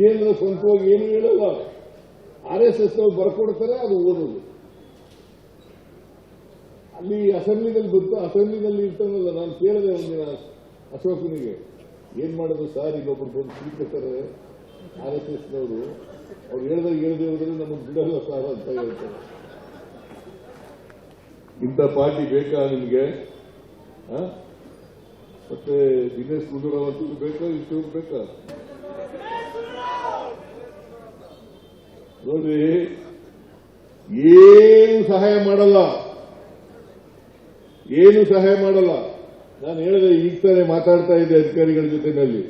ವಿಜೇಂದ್ರ ಸ್ವಂತವಾಗಿ ಏನು ಹೇಳಲ್ಲ. ಆರ್ ಎಸ್ ಎಸ್ ಅವ್ರು ಬರ್ಕೊಡ್ತಾರೆ, ಅದು ಓದೋದು. ಅಲ್ಲಿ ಅಸೆಂಬ್ಲಿನಲ್ಲಿ ಗೊತ್ತು, ಅಸೆಂಬ್ಲಿನಲ್ಲಿ ಇರ್ತಾನಲ್ಲ, ನಾನು ಕೇಳಿದೆ ಒಂದಿನ ಅಶೋಕನಿಗೆ. ಏನ್ ಮಾಡೋದು ಸರ್, ಇನ್ನೊಬ್ರು ಬಂದು ಸ್ವೀಕರಿಸ್ತಾರೆ ಆರ್ ಎಸ್ ಎಸ್ನವರು ಅವ್ರು ಹೇಳ್ದಾಗ ಹೇಳ್ದೆ ಹೋದ್ರೆ ನಮಗೆ ಬಿಡಲ್ಲ ಸರ್ ಅಂತ ಹೇಳ್ತಾರೆ. ಇಂಥ ಪಾರ್ಟಿ ಬೇಕಾ ನಿಮ್ಗೆ? ಮತ್ತೆ ದಿನೇಶ್ ಗುಂಡೂರಾವ್ ಅಂತ ಬೇಕಾ ಇಷ್ಟು ಬೇಕಾ? ನೋಡ್ರಿ, ಏನು ಸಹಾಯ ಮಾಡಲ್ಲ? ಏನು ಸಹಾಯ ಮಾಡಲ್ಲ? ನಾನು ಹೇಳಿದೆ, ಈಗ ತಾನೇ ಮಾತಾಡ್ತಾ ಇದ್ದೆ ಅಧಿಕಾರಿಗಳ ಜೊತೆನಲ್ಲಿ.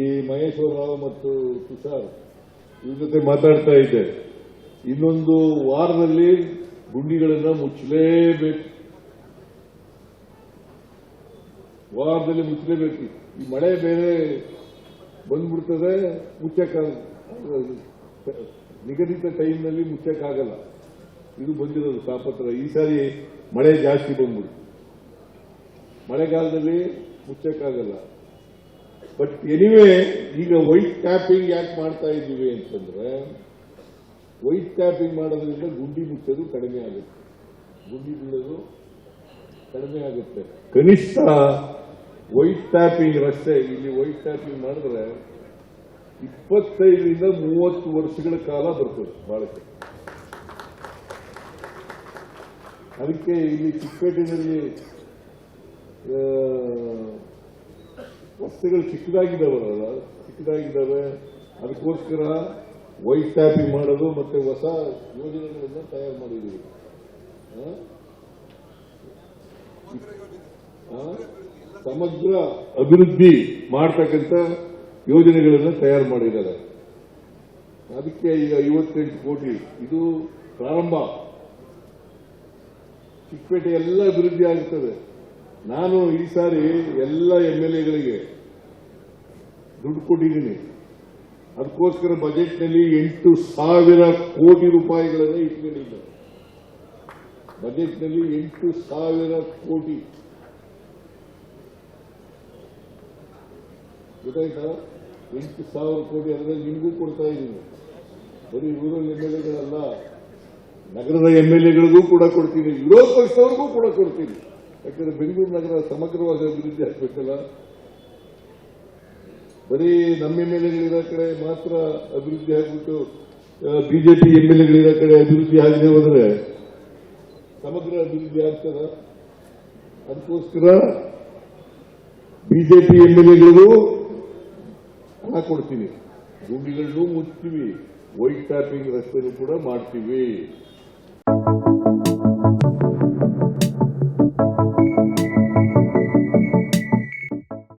ಈ ಮಹೇಶ್ವರ ರಾವ್ ಮತ್ತು ತುಷಾರ್ ಇವ್ರ ಜೊತೆ ಮಾತಾಡ್ತಾ ಇದ್ದೆ. ಇನ್ನೊಂದು ವಾರದಲ್ಲಿ ಗುಂಡಿಗಳನ್ನು ಮುಚ್ಚಲೇಬೇಕು. ವಾರದಲ್ಲಿ ಮುಚ್ಚಲೇಬೇಕು. ಈ ಮಳೆ ಬೇರೆ ಬಂದ್ಬಿಡ್ತದೆ, ಮುಚ್ಚಕ್ಕಾಗ, ನಿಗದಿತ ಟೈಮ್ನಲ್ಲಿ ಮುಚ್ಚಕ್ಕಾಗಲ್ಲ. ಇದು ಬಂದಿರೋದು ತಾಪತ್ರ. ಈ ಸಾರಿ ಮಳೆ ಜಾಸ್ತಿ ಬಂದ್ಬಿಡ್ತು ಮಳೆಗಾಲದಲ್ಲಿ ಮುಚ್ಚಕ್ಕಾಗಲ್ಲ. ಬಟ್ ಎನಿವೆ ಈಗ ವೈಟ್ ಟ್ಯಾಪಿಂಗ್ ಯಾಕೆ ಮಾಡ್ತಾ ಇದ್ದೀವಿ ಅಂತಂದ್ರೆ ವೈಟ್ ಟ್ಯಾಪಿಂಗ್ ಮಾಡೋದ್ರಿಂದ ಗುಂಡಿ ಮುಚ್ಚೋದು ಕಡಿಮೆ ಆಗುತ್ತೆ. ಗುಂಡಿ ಬೀಳೋದು ಕಡಿಮೆ ಆಗುತ್ತೆ. ಕನಿಷ್ಠ ವೈಟ್ ಟ್ಯಾಪಿಂಗ್ ರಸ್ತೆ, ಇಲ್ಲಿ ವೈಟ್ ಟ್ಯಾಪಿಂಗ್ ಮಾಡಿದ್ರೆ ಇಪ್ಪತ್ತೈದರಿಂದ ಮೂವತ್ತು ವರ್ಷಗಳ ಕಾಲ ಬರ್ತದೆ ಬಾಳಕೆ. ಅದಕ್ಕೆ ಇಲ್ಲಿ ಚಿಕ್ಕಪೇಟೆಯಲ್ಲಿ ರಸ್ತೆಗಳು ಚಿಕ್ಕದಾಗಿದ್ದಾವಲ್ಲ, ಚಿಕ್ಕದಾಗಿದ್ದಾವೆ. ಅದಕ್ಕೋಸ್ಕರ ವೈಟ್ ಟ್ಯಾಪಿಂಗ್ ಮಾಡೋದು ಮತ್ತೆ ಹೊಸ ಯೋಜನೆಗಳನ್ನು ತಯಾರು ಮಾಡಿದ್ದೀವಿ? ಸಮಗ್ರ ಅಭಿವೃದ್ಧಿ ಮಾಡ್ತಕ್ಕಂಥ ಯೋಜನೆಗಳನ್ನು ತಯಾರು ಮಾಡಿದ್ದಾರೆ. ಅದಕ್ಕೆ ಈಗ ಐವತ್ತೆಂಟು ಕೋಟಿ, ಇದು ಪ್ರಾರಂಭ. ಚಿಕ್ಕಪೇಟೆ ಎಲ್ಲ ಅಭಿವೃದ್ಧಿ ಆಗುತ್ತದೆ ನಾನು ಈ ಸಾರಿ ಎಲ್ಲ ಎಂ ಎಲ್ ಎಗಳಿಗೆ ದುಡ್ಡು ಕೊಟ್ಟಿದ್ದೀನಿ. ಅದಕ್ಕೋಸ್ಕರ ಬಜೆಟ್ನಲ್ಲಿ ಎಂಟು ಸಾವಿರ ಕೋಟಿ ರೂಪಾಯಿಗಳನ್ನು ಇಟ್ಕೊಂಡಿದ್ದೆ ಬಜೆಟ್ನಲ್ಲಿ ಎಂಟು ಸಾವಿರ ಕೋಟಿ. ಗೊತ್ತಾಯ್ತಾ? ಎಂಟು ಸಾವಿರ ಕೋಟಿ ಅಂದ್ರೆ ನಿಮಗೂ ಕೊಡ್ತಾ ಇದ್ದೀನಿ. ಬರೀ ರೂರಲ್ ಎಂ ಎಲ್ ಎಗಳಲ್ಲ, ನಗರದ ಎಂ ಎಲ್ ಎಗಳಿಗೂ ಕೂಡ ಕೊಡ್ತೀನಿ. ವಿರೋಧ ಪಕ್ಷದವ್ರಿಗೂ ಕೂಡ ಕೊಡ್ತೀನಿ. ಯಾಕಂದ್ರೆ ಬೆಂಗಳೂರು ನಗರ ಸಮಗ್ರವಾಗಿ ಅಭಿವೃದ್ಧಿ ಆಗಬೇಕಲ್ಲ. ಬರೀ ನಮ್ಮ ಎಂ ಎಲ್ ಎಗಳಿರೋ ಕಡೆ ಮಾತ್ರ ಅಭಿವೃದ್ಧಿ ಆಗ್ಬಿಟ್ಟು ಬಿಜೆಪಿ ಎಂ ಎಲ್ ಎಗಳಿರೋ ಕಡೆ ಅಭಿವೃದ್ಧಿ ಆಗದೆ ಹೋದ್ರೆ ಸಮಗ್ರ ಅಭಿವೃದ್ಧಿ ಆಗ್ತದ? ಅದಕ್ಕೋಸ್ಕರ ಬಿಜೆಪಿ ಎಂ ಎಲ್ ಎಗಳಿಗೂ ಹಣ ಕೊಡ್ತೀವಿ. ಗುಂಡಿಗಳನ್ನು ಮುಚ್ತೀವಿ ವೈಟ್ ಟ್ಯಾಪಿಂಗ್ ರಸ್ತೆನೂ ಕೂಡ ಮಾಡ್ತೀವಿ.